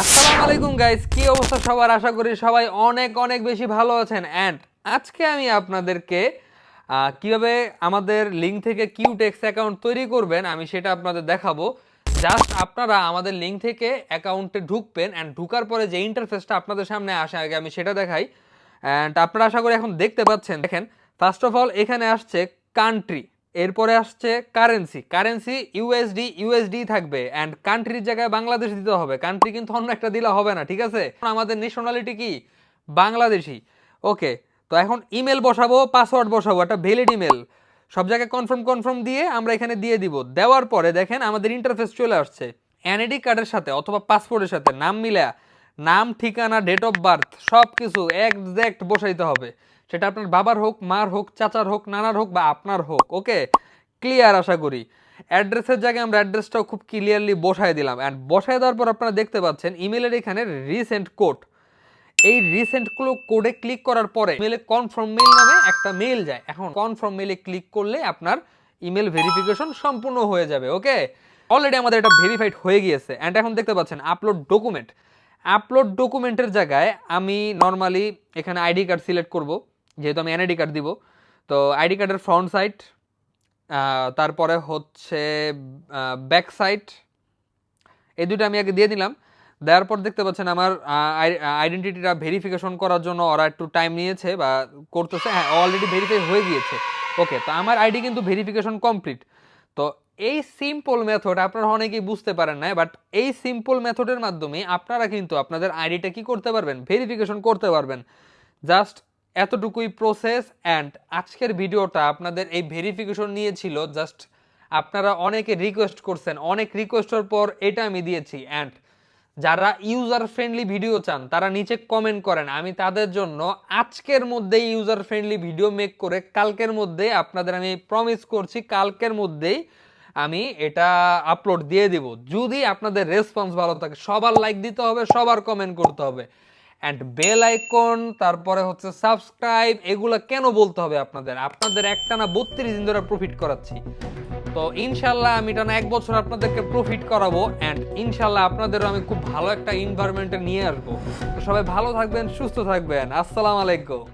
আসসালামু আলাইকুম গাইস কি অবস্থা সবার? আশা করি সবাই অনেক অনেক বেশি ভালো আছেন। অ্যান্ড আজকে আমি আপনাদেরকে কীভাবে আমাদের লিঙ্ক থেকে কিউটেক্স অ্যাকাউন্ট তৈরি করবেন, আমি সেটা আপনাদের দেখাবো। জাস্ট আপনারা আমাদের লিঙ্ক থেকে অ্যাকাউন্টে ঢুকবেন অ্যান্ড ঢুকার পরে যে ইন্টারফেসটা আপনাদের সামনে আসে, আগে আমি সেটা দেখাই। অ্যান্ড আপনারা আশা করি এখন দেখতে পাচ্ছেন। দেখেন ফার্স্ট অফ অল এখানে আসছে কান্ট্রি এরপরে আসছে কারেন্সি কারেন্সি ইউএসডি ইউএসডি থাকবে। অ্যান্ড কান্ট্রির জায়গায় বাংলাদেশ দিতে হবে। কান্ট্রি কিন্তু অন্য একটা দিলে হবে না, ঠিক আছে? আমাদের ন্যাশনালিটি কি? বাংলাদেশি। ওকে তো এখন ইমেল বসাবো পাসওয়ার্ড বসাবো, একটা ভ্যালিড ইমেল সব জায়গায় কনফার্ম কনফার্ম দিয়ে আমরা এখানে দিয়ে দিব। দেওয়ার পরে দেখেন আমাদের ইন্টারফেস চলে আসছে। এনআইডি কার্ডের সাথে অথবা পাসপোর্টের সাথে, নাম মিলা নাম, ঠিকানা ডেট অফ বার্থ সব কিছু একজ্যাক্ট বসাইতে হবে। সেটা আপনার বাবার হোক, মার হোক, চাচার হোক, নানার হোক বা আপনার হোক, ওকে? ক্লিয়ার আশা করি। অ্যাড্রেসের জায়গায় আমরা অ্যাড্রেসটাও খুব ক্লিয়ারলি বসায় দিলাম। অ্যান্ড বসায় দেওয়ার পর আপনারা দেখতে পাচ্ছেন ইমেলের এখানে রিসেন্ট কোড এই রিসেন্ট কোডে ক্লিক করার পরে মেলে কনফার্ম মেল নামে একটা মেল যায়। এখন কনফার্ম মেলে ক্লিক করলে আপনার ইমেল ভেরিফিকেশন সম্পূর্ণ হয়ে যাবে, ওকে? অলরেডি আমাদের এটা ভেরিফাইড হয়ে গিয়েছে। অ্যান্ড এখন দেখতে পাচ্ছেন আপলোড ডকুমেন্ট আপলোড ডকুমেন্টের জায়গায় আমি নর্মালি এখানে আইডি কার্ড সিলেক্ট করব। যেহেতু আমি এনআইডি কার্ড দিব, তো আইডি কার্ডের ফ্রন্ট সাইড তারপরে হচ্ছে ব্যাক সাইড এই দুটো আমি আগে দিয়ে দিলাম। দেওয়ার পর দেখতে পাচ্ছেন আমার আইডেন্টিটিটা ভেরিফিকেশন করার জন্য ওরা একটু টাইম নিয়েছে বা করতেছে। হ্যাঁ অলরেডি ভেরিফাই হয়ে গিয়েছে। ওকে তো আমার আইডি কিন্তু ভেরিফিকেশন কমপ্লিট তো এই সিম্পল মেথড আপনারা অনেকেই বুঝতে পারেন না বাট এই সিম্পল মেথডের মাধ্যমে আপনারা কিন্তু আপনাদের আইডিটা কি করতে পারবেন? ভেরিফিকেশন করতে পারবেন। জাস্ট এতটুকুই প্রসেস অ্যান্ড আজকের ভিডিওটা আপনাদের এই ভেরিফিকেশন নিয়ে ছিল জাস্ট আপনারা অনেকে রিকোয়েস্ট করছেন, অনেক রিকোয়েস্টের পর এটা আমি দিয়েছি অ্যান্ড যারা ইউজার ফ্রেন্ডলি ভিডিও চান, তারা নিচে কমেন্ট করেন, আমি তাদের জন্য আজকের মধ্যেই ইউজার ফ্রেন্ডলি ভিডিও মেক করে কালকের মধ্যে আপনাদের আমি প্রমিস করছি, কালকের মধ্যেই আমি এটা আপলোড দিয়ে দিব। যদি আপনাদের রেসপন্স ভালো থাকে, সবার লাইক দিতে হবে, সবার কমেন্ট করতে হবে। অ্যান্ড বেল আইকন তারপরে হচ্ছে সাবস্ক্রাইব এগুলো কেন বলতে হবে আপনাদের? আপনাদের একটানা বত্রিশ দিন ধরে প্রফিট করাচ্ছি। তো ইনশাল্লাহ আমি টানা এক বছর আপনাদেরকে প্রফিট করাবো অ্যান্ড ইনশাল্লাহ আপনাদেরও আমি খুব ভালো একটা ইনভারমেন্টে নিয়ে আসব। তো সবাই ভালো থাকবেন, সুস্থ থাকবেন। আসসালাম আলাইকুম।